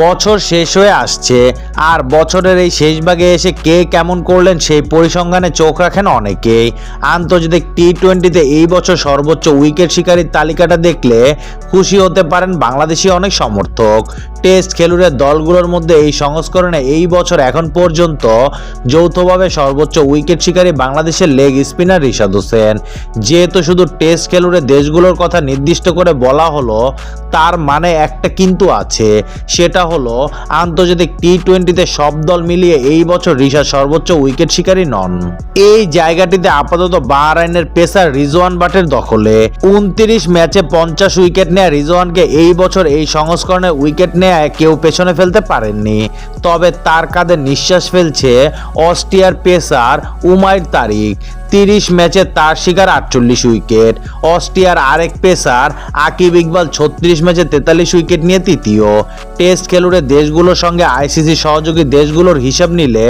বছর শেষ হয়ে আসছে। আর বছরের এই শেষ ভাগে এসে কে কেমন করলেন সেই পরিসংখ্যানে চোখ রাখেন অনেকেই। আন্তর্জাতিক টি টোয়েন্টিতে এই বছর সর্বোচ্চ উইকেট শিকারীর তালিকাটা দেখলে খুশি হতে পারেন বাংলাদেশি অনেক সমর্থক। টেস্ট খেলুড়ে দলগুলোর মধ্যে এই সংস্করণে এই বছর এখন পর্যন্ত যৌথভাবে সর্বোচ্চ উইকেট শিকারী বাংলাদেশের লেগ স্পিনার রিশাদ হোসেন। যেহেতু শুধু টেস্ট খেলুড়ে দেশগুলোর কথা নির্দিষ্ট করে বলা হলো, তার মানে একটা কিন্তু আছে। সেটা হলো, আন্তর্জাতিক টি টোয়েন্টিতে সব দল মিলিয়ে এই বছর রিশাদ সর্বোচ্চ উইকেট শিকারী নন। এই জায়গাটিতে আপাতত বাহরাইনের পেসার রিজওয়ান বাটের দখলে। উনত্রিশ ম্যাচে পঞ্চাশ উইকেট নেয়া রিজওয়ানকে এই বছর এই সংস্করণে উইকেট নেয় কেউ পেছনে ফেলতে পারেননি। তবে তার কাঁধে নিঃশ্বাস ফেলছে অস্ট্রিয়ার পেসার উমাইর তারিক। তিরিশ ম্যাচে তার শিকার আটচল্লিশ উইকেট। অস্ট্রিয়ার আরেক পেসার আকিব ইকবাল ছত্রিশ ম্যাচে তেতাল্লিশ উইকেট নিয়ে তৃতীয়। টেস্ট খেলুড়ে দেশগুলোর সঙ্গে আইসিসি সহযোগী দেশগুলোর হিসাব নিলে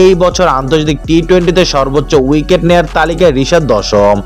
এই বছর আন্তর্জাতিক টি টোয়েন্টিতে সর্বোচ্চ উইকেট নেয়ার তালিকায় ঋষাদ দশম।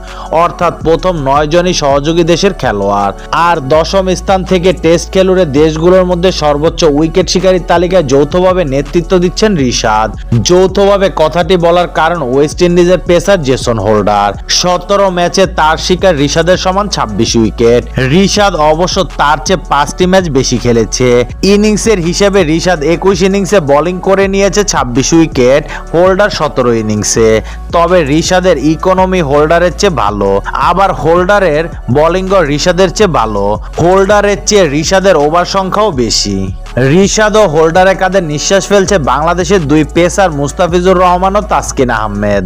অর্থাৎ প্রথম নয় জনই সহযোগী দেশের খেলোয়াড়। আর দশম স্থান থেকে টেস্ট খেলুড়ে দেশগুলোর মধ্যে সর্বোচ্চ উইকেট শিকারীর তালিকায় যৌথভাবে নেতৃত্ব দিচ্ছেন ঋষাদ যৌথভাবে কথাটি বলার কারণ ওয়েস্ট ইন্ডিজের পেসার জেসন হোল্ডার সতেরো ম্যাচে তার শিকার ঋষাদের সমান ছাব্বিশ উইকেট। ঋষাদ অবশ্য তার চেয়ে পাঁচটি ম্যাচ বেশি খেলেছে। ইনিংসের হিসেবে ঋষাদ একুশ ইনিংসে বোলিং করে নিয়েছে ছাব্বিশ উইকেট হোল্ডার সতেরো ইনিংসে। তবে ঋষাদের ইকোনমি হোল্ডারের চেয়ে ভালো। আবার হোল্ডারের বোলিং ঋষাদের চেয়ে ভালো। হোল্ডারের চেয়ে ঋষাদের ওভার সংখ্যাও বেশি। ঋষাদ ও হোল্ডারের কাঁধে নিঃশ্বাস ফেলছে বাংলাদেশের দুই পেসার মুস্তাফিজুর রহমান ও তাসকিন আহমেদ।